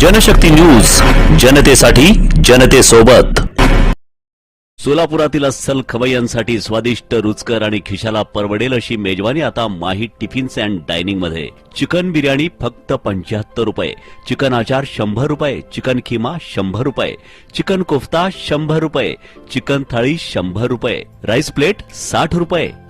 Janshakti news जनतेसाठी जनतेसोबत. सोलापुरातील अस्सल खवय्यांसाठी स्वादिष्ट रुचकर आणि खिशाला परवडेल अशी मेजवानी आता माही टिफिन्स अँड डायनिंगमध्ये. चिकन बिर्याणी फक्त पंच्याहत्तर रुपये. चिकन आचार शंभर रुपये. चिकन खिमा शंभर रुपये. चिकन कोफ्ता शंभर रुपये. चिकन थाळी शंभर रुपये. राईस प्लेट साठ रुपये.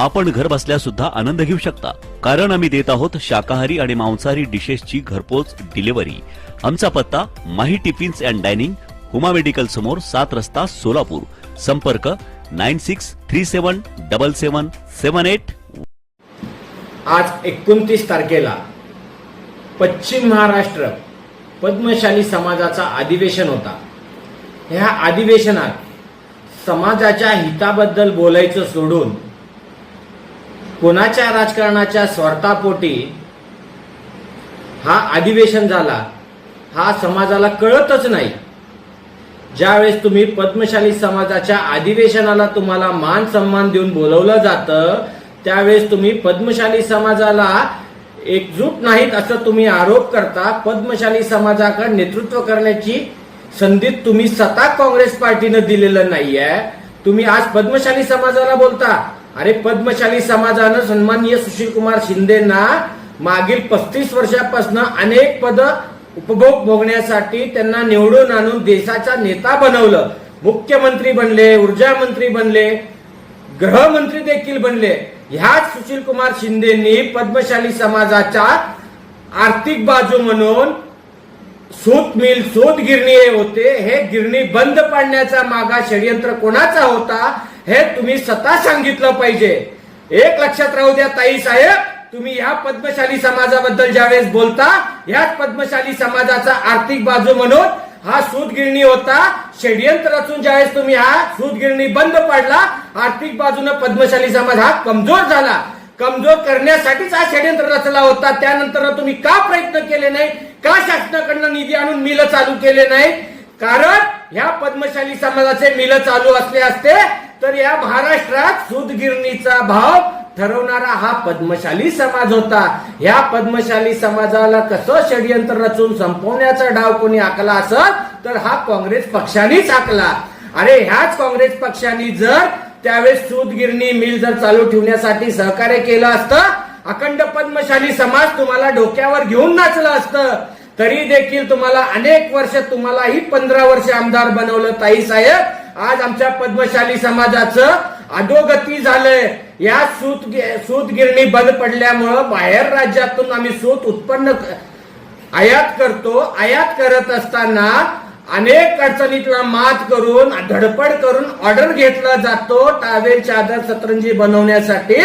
आपण घर बसल्या सुद्धा आनंद घेऊ शकता. कारण आम्ही देत आहोत शाकाहारी आणि मांसाहारी डिशेसची घरपोच डिलिव्हरी. आमचा पत्ता Mahi tiffins and dining Huma medical समोर सात रस्ता सोलापूर. संपर्क nine six three seven double seven seven eight. आज एकोणतीस तारखेला पश्चिम महाराष्ट्र पद्मशाली समाजाचा अधिवेशन होता. ह्या अधिवेशनात समाजाच्या हिताबद्दल बोलायचं सोडून कोणाच्या राजकारणाच्या स्वार्थापोटी हा अधिवेशन झाला हा समाजाला कळतच नाही. ज्यावेळेस तुम्ही पद्मशाली समाजाच्या अधिवेशनाला तुम्हाला मान सन्मान देऊन बोलवलं जातं त्यावेळेस तुम्ही पद्मशाली समाजाला एकजूट नाहीत असं तुम्ही आरोप करता पद्मशाली समाजाकडे नेतृत्व करण्याची संधी तुम्ही स्वतः काँग्रेस पार्टीनं दिलेलं नाहीये. तुम्ही आज पद्मशाली समाजाला बोलता. अरे पद्मशाली समाजानं सन्माननीय सुशील कुमार शिंदेना मागील पस्तीस वर्षापासून अनेक पद उपभोग भोगण्यासाठी त्यांना निवडून आणून देशाचा नेता बनवलं. मुख्यमंत्री बनले ऊर्जा मंत्री बनले गृहमंत्री देखील बनले. ह्याच सुशील कुमार शिंदेनी पद्मशाली समाजाच्या आर्थिक बाजू म्हणून सूत मिल सूत गिरणी हे होते. हे गिरणी बंद पाडण्याचा मागा षडयंत्र कोणाचा होता? हे तुम्ही स्वतः सांगितलं पाहिजे. एक लक्षात राहू द्या ताई साहेब तुम्ही ह्या पद्मशाली समाजाबद्दल ज्यावेळेस बोलता याच पद्मशाली समाजाचा आर्थिक बाजू म्हणून हा सूतगिरणी होता. षडयंत्र रचून ज्यावेळेस तुम्ही हा सूतगिरणी बंद पाडला आर्थिक बाजूने पद्मशाली समाज हा कमजोर झाला. कमजोर करण्यासाठीच हा षडयंत्र रचला होता. त्यानंतर तुम्ही का प्रयत्न केले नाही? का शासनाकडनं निधी आणून मिलं चालू केले नाही? कारण ह्या पद्मशाली समाजाचे मिलं चालू असले असते तर या महाराष्ट्रात सूतगिरणीचा भाव ठरवणारा हा पद्मशाली समाज होता. या पद्मशाली समाजाला कसं षडयंत्र रचून संपवण्याचा डाव कोणी आखला असत तर हा काँग्रेस पक्षानेच आखला. अरे ह्याच काँग्रेस पक्षाने जर त्यावेळेस सूतगिरणी मिल जर चालू ठेवण्यासाठी सहकार्य केलं असतं अखंड पद्मशाली समाज तुम्हाला डोक्यावर घेऊन नाचलं असतं. तरी देखील तुम्हाला अनेक वर्ष तुम्हालाही पंधरा वर्ष आमदार बनवलं ताई साहेब. आज आमच्या पद्मशाली समाजाचं अधोगती झालंय. या सूत सूत गिरणी बंद पडल्यामुळं बाहेर राज्यातून आम्ही सूत उत्पन्न आयात करतो. आयात करत असताना अनेक अडचणीतला मात करून धडपड करून ऑर्डर घेतला जातो. टावेल चादर सतरंजी बनवण्यासाठी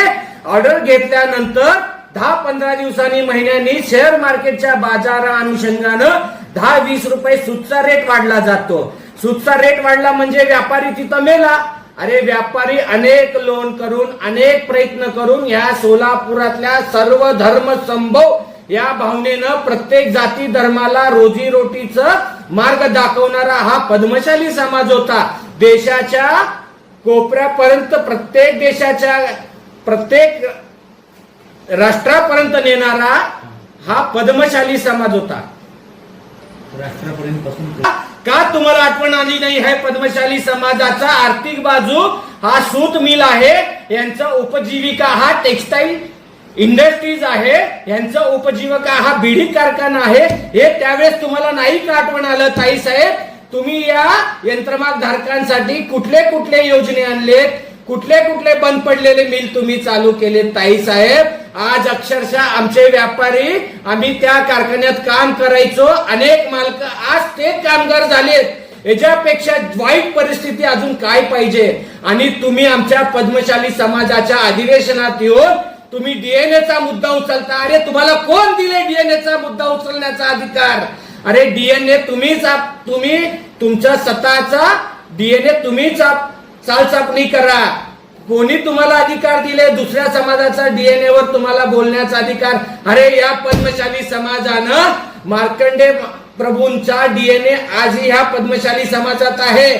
ऑर्डर घेतल्यानंतर दहा पंधरा दिवसांनी महिन्यांनी शेअर मार्केटच्या बाजार अनुषंगानं दहा वीस रुपये सूतचा रेट वाढला जातो. सूतचा रेट वाढला म्हणजे व्यापारी तिथं मेला. अरे व्यापारी अनेक लोन करून अनेक प्रयत्न करून या सोलापुरातल्या सर्व धर्म संभव या भावनेनं प्रत्येक जाती धर्माला रोजी रोटीचं मार्ग दाखवणारा हा पद्मशाली समाज होता. देशाच्या कोपऱ्यापर्यंत प्रत्येक देशाच्या प्रत्येक राष्ट्रापर्यंत नेणारा हा पद्मशाली समाज होता. का तुम्हाला आठवण आली नाही? हे पद्मशाली समाजाचा आर्थिक बाजू हा सूत मिल आहे यांचा उपजीविका हा टेक्सटाईल इंडस्ट्रीज आहे यांचा उपजीविका हा बिडी कारखाना आहे हे त्यावेळेस तुम्हाला नाही का आठवण आलं ताई साहेब? तुम्ही या यंत्रमाग धारकांसाठी कुठले कुठले योजने आणलेत? कुठले कुठले बंद पडलेले मिल तुम्ही चालू केले ताई साहेब? आज अक्षरशः आमचे व्यापारी आम्ही त्या कारखान्यात काम करायचो अनेक मालक आज ते कामगार झालेत. याच्यापेक्षा वाईट परिस्थिती अजून काय पाहिजे? आणि तुम्ही आमच्या पद्मशाली समाजाच्या अधिवेशनात येऊन तुम्ही डीएनएचा मुद्दा उचलता. अरे तुम्हाला कोण दिले डीएनएचा मुद्दा उचलण्याचा अधिकार? अरे डीएनए तुम्हीच आप- तुम्ही तुमच्या स्वतःचा डीएनए तुम्हीच आप- चालचापणी करा. कोणी तुम्हाला अधिकार दिले दुसऱ्या समाजाचा डीएनए वर तुम्हाला बोलण्याचा अधिकार. अरे या पद्मशाली समाजानं मार्कंडे प्रभूंचा डीएनए आज ह्या पद्मशाली समाजात आहे.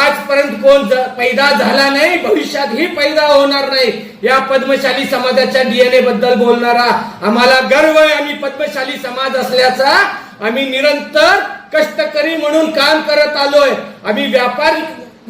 आजपर्यंत कोण पैदा झाला नाही भविष्यातही पैदा होणार नाही. या पद्मशाली समाजाच्या डीएनए बद्दल बोलणारा आम्हाला गर्व आहे. आम्ही पद्मशाली समाज असल्याचा आम्ही निरंतर कष्टकरी म्हणून काम करत आलोय. आम्ही व्यापार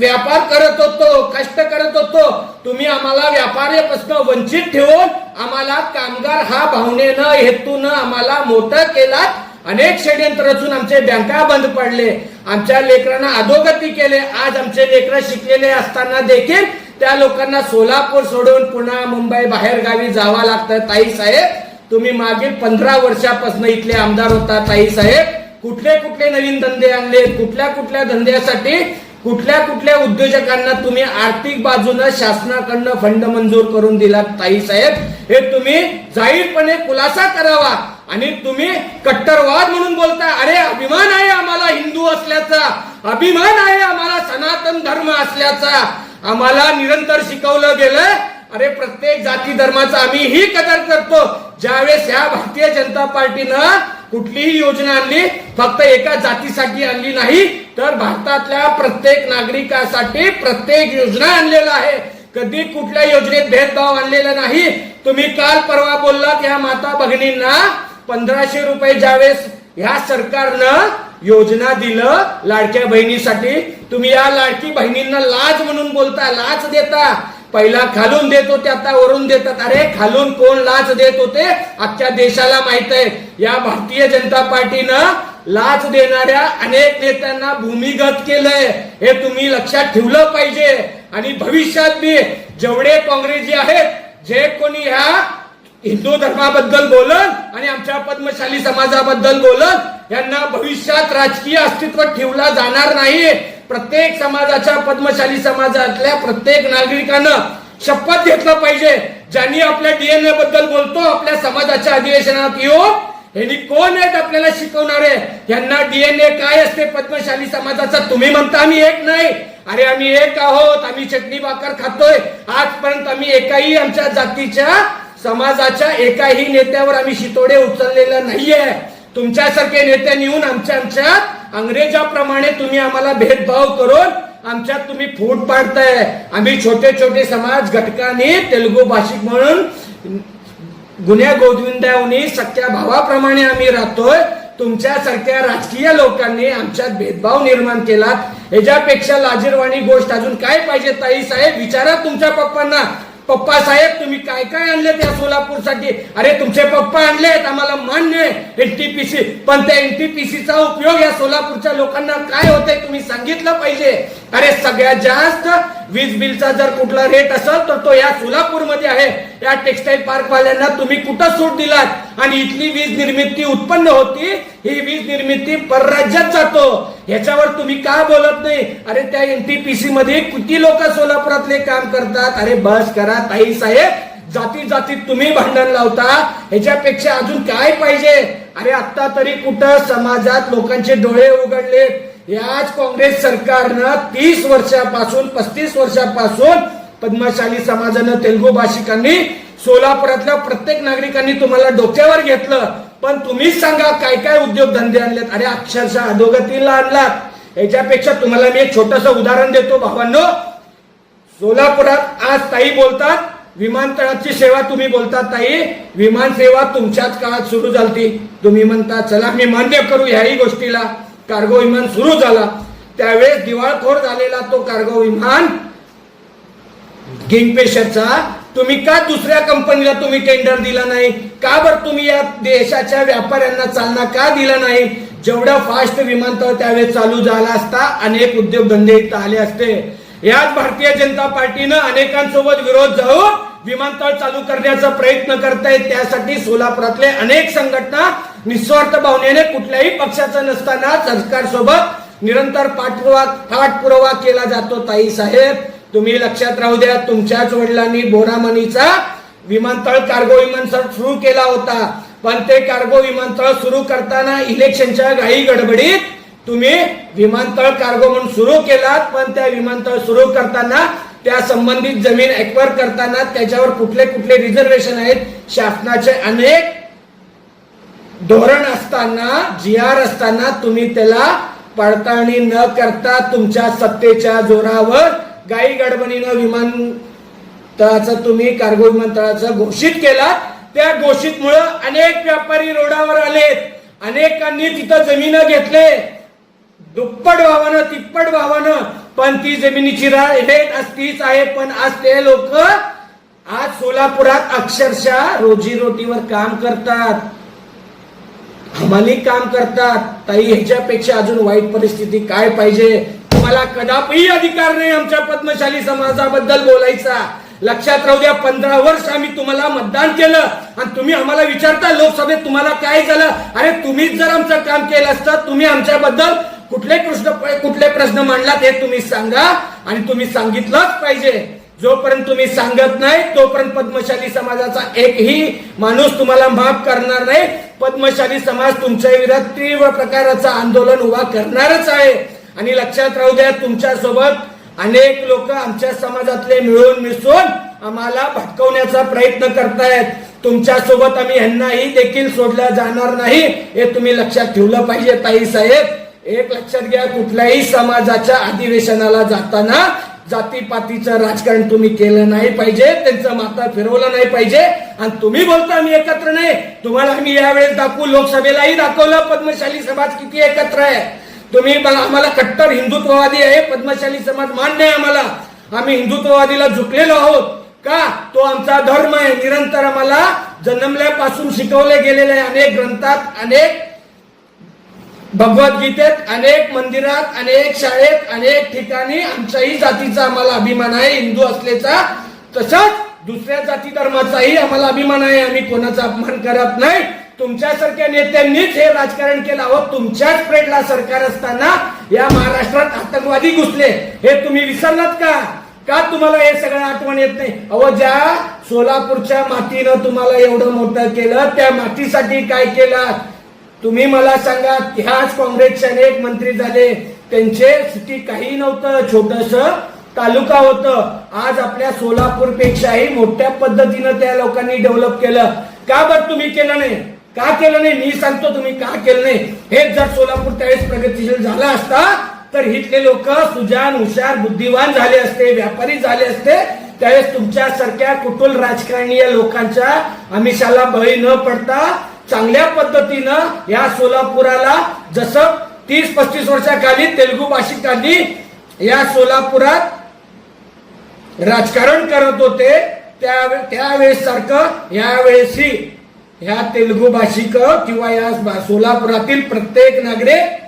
व्यापार करत होतो कष्ट करत होतो. तुम्ही आम्हाला व्यापाऱ्यापासून वंचित ठेवून आम्हाला कामगार हा भावनेनं हेतून आम्हाला मोठं केला अनेक षडयंत्र रचून आमचे बँका बंद पडले. आमच्या लेकरांना अधोगती केले. आज आमचे लेकर शिकलेले असताना देखील त्या लोकांना सोलापूर सोडून पुन्हा मुंबई बाहेर गावी जावं लागतं. ताई साहेब तुम्ही मागील पंधरा वर्षापासून इथले आमदार होता ताई साहेब. कुठले कुठले नवीन धंदे आणले? कुठल्या कुठल्या धंद्यासाठी कुठल्या कुठल्या उद्योजकांना तुम्ही आर्थिक बाजूनं शासनाकडनं फंड मंजूर करून दिला ताई साहेब? हे तुम्ही जाहीरपणे खुलासा करावा आणि तुम्ही कट्टरवाद म्हणून बोलता. अरे अभिमान आहे आम्हाला हिंदू असल्याचा. अभिमान आहे आम्हाला सनातन धर्म असल्याचा. आम्हाला निरंतर शिकवलं गेलं अरे प्रत्येक जाती धर्माचा आम्ही ही कदर करतो. ज्यावेळेस ह्या भारतीय जनता पार्टीनं कुठलीही योजना आणली फक्त एका जातीसाठी आणली नाही तर भारतातल्या प्रत्येक नागरिकासाठी प्रत्येक योजना आणलेला आहे. कधी कुठल्या योजनेत भेदभाव आणलेला नाही. तुम्ही काल परवा बोललात ह्या माता भगिनींना पंधराशे रुपये ज्यावेळेस ह्या सरकारनं योजना दिलं लाडक्या बहिणीसाठी तुम्ही या लाडकी बहिणींना लाज म्हणून बोलता लाच देता. पहिला खालून देत होते आता वरून देतात. अरे खालून कोण लाच देत होते? अख्ख्या देशाला माहीत आहे या भारतीय जनता पार्टीनं लाच देणाऱ्या अनेक नेत्यांना भूमिगत केलंय. हे तुम्ही लक्षात ठेवलं पाहिजे. आणि भविष्यात बी जेवढे काँग्रेसी आहेत जे कोणी ह्या हिंदू धर्माबद्दल बोलन आणि आमच्या पद्मशाली समाजाबद्दल बोलन यांना भविष्यात राजकीय अस्तित्व ठेवला जाणार नाही. प्रत्येक समाजाच्या पद्मशाली समाजातल्या प्रत्येक नागरिकानं शपथ घेतलं पाहिजे. ज्यांनी आपल्या डीएनए बद्दल बोलतो आपल्या समाजाच्या अधिवेशनात येऊन यांनी कोण आहेत आपल्याला शिकवणारे? यांना डीएनए काय असते पद्मशाली समाजाचा? तुम्ही म्हणता आम्ही एक नाही. अरे आम्ही एक आहोत आम्ही चटणी भाकर खातोय. आजपर्यंत आम्ही एकाही आमच्या जातीच्या समाजाच्या एकाही नेत्यावर आम्ही शितोडे उचललेलं नाहीये. तुमच्यासारखे नेत्यांनी येऊन आमच्या आमच्या अंग्रेजाप्रमाणे तुम्ही आम्हाला भेदभाव करून आमच्यात तुम्ही फूट पाडताय. आम्ही छोटे छोटे समाज घटकांनी तेलुगू भाषिक म्हणून गुन्ह्या गोविंदावनी सख्या भावाप्रमाणे आम्ही राहतोय. तुमच्यासारख्या राजकीय लोकांनी आमच्यात भेदभाव निर्माण केला याच्यापेक्षा लाजीरवाणी गोष्ट अजून काय पाहिजे ताई साहेब? विचारा तुमच्या पप्पांना. पप्पा साहेब तुम्ही काय काय आणले त्या सोलापूरसाठी? अरे तुमचे पप्पा आणलेत आम्हाला मान्य आहे. एनटीपीसी पण त्या एनटीपीसीचा उपयोग या सोलापूरच्या लोकांना काय होतंय तुम्ही सांगितलं पाहिजे? अरे सगळ्यात जास्त वीज बिलचा जर कुठला रेट असेल तर तो या सोलापूरमध्ये आहे. या टेक्सटाईल पार्क वाल्यांना तुम्ही कुठं सूट दिलात? आणि इथली वीज निर्मिती उत्पन्न होती? ही वीज निर्मिती परराज्यात जातो. ह्याच्यावर तुम्ही का बोलत नाही? अरे त्या एनटीपीसी मध्ये किती लोक सोलापुरातले काम करतात? अरे बस करा ताई साहेब. जाती जातीत तुम्ही भांडण लावता. ह्याच्यापेक्षा अजून काय पाहिजे? अरे आता तरी कुठं समाजात लोकांचे डोळे उघडले याच काँग्रेस सरकारनं तीस वर्षापासून पस्तीस वर्षापासून पद्मशाली समाजानं तेलगू भाषिकांनी सोलापुरातल्या प्रत्येक नागरिकांनी तुम्हाला डोक्यावर घेतलं. पण तुम्हीच सांगा काय काय उद्योगधंदे आणलेत. अरे अक्षरशः अधोगतीला आणलात. याच्यापेक्षा तुम्हाला मी एक छोटस उदाहरण देतो भावांनो. सोलापुरात आज ताई बोलतात विमानतळाची सेवा तुम्ही बोलता ताई. विमान सेवा तुमच्याच काळात सुरू झाली तुम्ही म्हणता चला मी मान्य करू ह्याही गोष्टीला. कार्गो विमान सुरू झाला. त्यावेळेस दिवाळखोर झालेला तो कार्गो विमान किंगफिशरचा तुम्ही का दुसऱ्या कंपनीला तुम्ही टेंडर दिला नाही? का बरं तुम्ही या देशाच्या व्यापाऱ्यांना चालना का दिला नाही? जेवढा फास्ट विमानतळ त्यावेळेस चालू झाला असता अनेक उद्योगधंदे इथं आले असते. याच भारतीय जनता पार्टीनं अनेकांसोबत विरोध जाऊन विमानतळ चालू करण्याचा प्रयत्न करतायत. त्यासाठी सोलापुरातले अनेक संघटना निस्वार्थ भावनेने कुठल्याही पक्षाचं नसताना सरकारसोबत निरंतर पाठपुरावा पाठपुरावा केला जातो ताई साहेब. तुम्ही लक्षात राहू द्या तुमच्याच वडिलांनी बोरामणीचा विमानतळ कार्गो विमानतळ सुरू केला होता. पण ते कार्गो विमानतळ सुरू करताना इलेक्शनच्या घाई गडबडीत तुम्ही विमानतळ कार्गो म्हणून सुरू केलात पण त्या विमानतळ सुरू करताना त्या संबंधित जमीन एक्वायर करताना त्याच्यावर कुठले कुठले रिझर्वेशन आहेत? शासनाचे अनेक धोरण असताना जी आर असताना तुम्ही त्याला पडताळणी न करता तुमच्या सत्तेच्या जोरावर गाई गडबडीनं विमानतळाचं तुम्ही कार्गो विमानतळाचं घोषित केला. त्या घोषित मुळे अनेक व्यापारी रोडावर आलेत. अनेकांनी तिथं जमीन घेतले. दुप्पट भावानं तिप्पट भावानं पण ती जमिनीची रेट असतीच तीच आहे पण आज ते लोक आज सोलापुरात अक्षरशः रोजीरोटीवर काम करतात. हमाली काम करतात. ताई ह्याच्यापेक्षा अजून वाईट परिस्थिती काय पाहिजे? तुम्हाला कदापही अधिकार नाही आमच्या पद्मशाली समाजाबद्दल बोलायचा. लक्षात राहू द्या पंधरा वर्ष आम्ही तुम्हाला मतदान केलं आणि तुम्ही आम्हाला विचारता लोकसभेत तुम्हाला काय झालं? अरे तुम्हीच जर आमचं काम केलं असतं तुम्ही आमच्याबद्दल कुठले प्रश्न कुठले प्रश्न मांडलात हे तुम्ही सांगा आणि तुम्ही सांगितलंच पाहिजे. जोपर्यंत तुम्ही सांगत नाही तोपर्यंत पद्मशाली समाजाचा एकही माणूस तुम्हाला माफ करणार नाही. पद्मशाली समाज तुमच्या विरोधात तीव्र प्रकारचं आंदोलन उभा करणारच आहे. आणि लक्षात राहू द्या तुमच्यासोबत अनेक लोक आमच्या समाजातले मिळून मिसळून आम्हाला भटकवण्याचा प्रयत्न करतायत. तुमच्यासोबत आम्ही ह्यांनाही देखील सोडलं जाणार नाही हे तुम्ही लक्षात ठेवलं पाहिजे ताई साहेब. एक लक्षात घ्या कुठल्याही समाजाच्या अधिवेशनाला जाताना जातीपातीचं राजकारण तुम्ही केलं नाही पाहिजे त्यांचं माता फिरवलं नाही पाहिजे आणि तुम्ही बोलता आम्ही एकत्र नाही. तुम्हाला आम्ही यावेळेस दाखवू लोकसभेलाही दाखवलं पद्मशाली समाज किती एकत्र आहे. तुम्ही आम्हाला कट्टर हिंदुत्ववादी आहे पद्मशाली समाज मान्य आहे आम्हाला. आम्ही हिंदुत्ववादीला झुकलेलो आहोत. का? तो आमचा धर्म आहे. निरंतर आम्हाला जन्मल्यापासून शिकवले गेलेले आहे. अनेक ग्रंथात अनेक भगवद्गीतेत अनेक मंदिरात अनेक शाळेत अनेक ठिकाणी आमच्याही जातीचा आम्हाला अभिमान आहे. हिंदू असल्याचा तसंच दुसऱ्या जाती धर्माचाही आम्हाला अभिमान आहे. आम्ही कोणाचा अपमान करत नाही. तुमच्यासारख्या नेत्यांनीच हे राजकारण केलं अहो तुमच्याच प्रेडला सरकार असताना या महाराष्ट्रात आतंकवादी घुसले. हे तुम्ही विसरलात का? का तुम्हाला हे सगळं आठवण येत नाही? अहो ज्या सोलापूरच्या मातीनं तुम्हाला एवढं मोठं केलं त्या मातीसाठी काय केलं? तुम्ही मला सांगा ह्याच काँग्रेसचे अनेक मंत्री झाले. त्यांचे सिटी काही नव्हतं छोटस तालुका होतं. आज आपल्या सोलापूर पेक्षाही मोठ्या पद्धतीनं त्या लोकांनी डेव्हलप केलं. का बरं तुम्ही केलं नाही? का केलं नाही? मी सांगतो तुम्ही का केलं नाही. हेच जर सोलापूर त्यावेळेस प्रगतीशील झाला असता तर इथले लोक सुजान हुशार बुद्धिवान झाले असते व्यापारी झाले असते. त्यावेळेस तुमच्यासारख्या कुटुल राजकारणीय लोकांच्या आमिषाला बळी न पडता चांगल्या पद्धतीनं या सोलापुराला जसं तीस पस्तीस वर्षाखाली तेलुगू भाषिकांनी या सोलापुरात राजकारण करत होते त्या त्यावेळेस सारखं यावेळेसही ह्या तेलुगू भाषिक किंवा या सोलापुरातील प्रत्येक नागरिक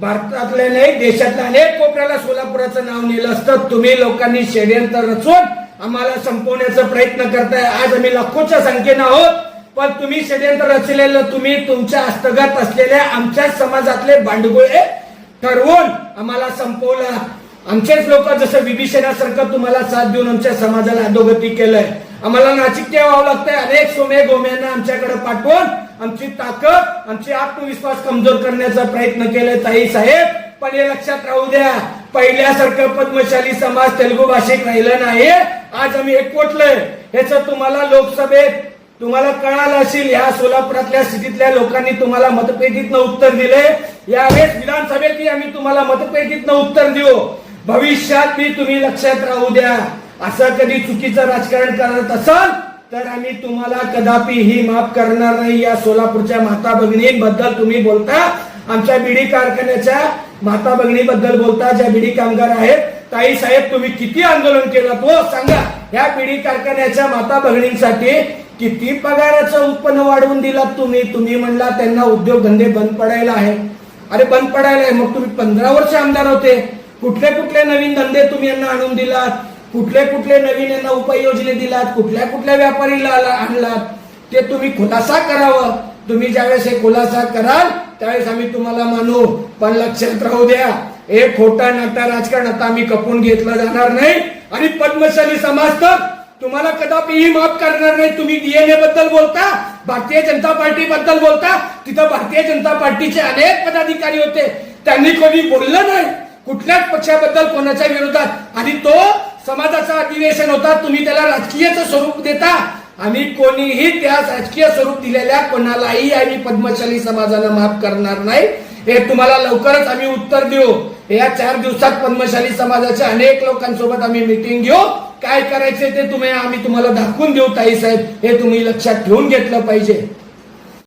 भारतातल्या नाही देशातल्या अनेक कोपऱ्याला सोलापुराचं नाव नेलं असतं. तुम्ही लोकांनी षडयंत्र रचून आम्हाला संपवण्याचा प्रयत्न करताय. आज आम्ही लाखोच्या संख्येनं आहोत. पण तुम्ही षडयंत्र रचलेलं तुम्ही तुमच्या हस्तगत असलेल्या आमच्या समाजातले बांडगुळे ठरवून आम्हाला संपवलं. आमचेच लोक जसं विभीषणासारखं तुम्हाला साथ देऊन आमच्या समाजाला अधोगती केलंय. आम्हाला नाचिक्य व्हावं लागतंय. अनेक सोमे गोम्यांना आमच्याकडे पाठवून आमची ताकद आमची आत्मविश्वास कमजोर करण्याचा प्रयत्न केलाय ताई साहेब. पण हे लक्षात राहू द्या पहिल्यासारखं पद्मशाली समाज तेलुगू भाषेत राहिलं नाही. आज आम्ही एकवटलोय. ह्याच तुम्हाला लोकसभेत तुम्हाला कळालं असेल या सोलापुरातल्या स्थितीतल्या लोकांनी तुम्हाला मतपेटीतनं उत्तर दिले यावेळेस विधानसभेतही आम्ही तुम्हाला मतपेटीतनं उत्तर देऊ. भविष्यात मी तुम्ही लक्षात राहू द्या. असं कधी चुकीचं राजकारण करत असाल तर आम्ही तुम्हाला कदापि ही माफ करणार नाही. या सोलापूरच्या माता भगिनींबद्दल तुम्ही बोलता. आमच्या बिडी कारखान्याच्या माता भगिनीबद्दल बोलता ज्या बिडी कामगार आहेत. ताई साहेब तुम्ही किती आंदोलन केलं? तो सांगा. या पिढी कारखान्याच्या माता भगिनींसाठी किती पगाराचं उत्पन्न वाढवून दिलात तुम्ही? तुम्ही म्हणला त्यांना उद्योगधंदे बंद पडायला आहे अरे बंद पडायला आहे मग तुम्ही पंधरा वर्ष आमदार होते. कुठले कुठले नवीन धंदे तुम्ही यांना आणून दिलात? कुठले कुठले नवीन यांना उपाययोजने दिलात? कुठल्या कुठल्या व्यापारीला आणलात? ते तुम्ही खुलासा करावं. तुम्ही ज्यावेळेस हे खुलासा कराल त्यावेळेस आम्ही तुम्हाला मानू. पण लक्षात राहू द्या हे खोटा नाटा राजकारण आता आम्ही कपून घेतलं जाणार नाही. आणि पद्मशाली समाज तर तुम्हाला कदापिही माफ करणार नाही. तुम्ही डीएनए बद्दल बोलता भारतीय जनता पार्टी बद्दल बोलता. तिथं भारतीय जनता पार्टीचे अनेक पदाधिकारी होते. त्यांनी कोणी बोललं नाही. कुठल्याच पक्षाबद्दल कोणाच्या विरोधात. आणि तो समाजाचा अधिवेशन होता. तुम्ही त्याला राजकीयचं स्वरूप देता. आम्ही कोणीही त्या राजकीय स्वरूप दिलेल्या कोणालाही आम्ही पद्मशाली समाजाला माफ करणार नाही. हे तुम्हाला लवकरच आम्ही उत्तर देऊ. या चार दिवसात पद्मशाली समाजाच्या अनेक लोकांसोबत आम्ही मिटिंग घेऊ. काय करायचे ते तुम्ही आम्ही तुम्हाला दाखवून देऊ ताई साहेब. हे तुम्ही लक्षात ठेवून घेतलं पाहिजे.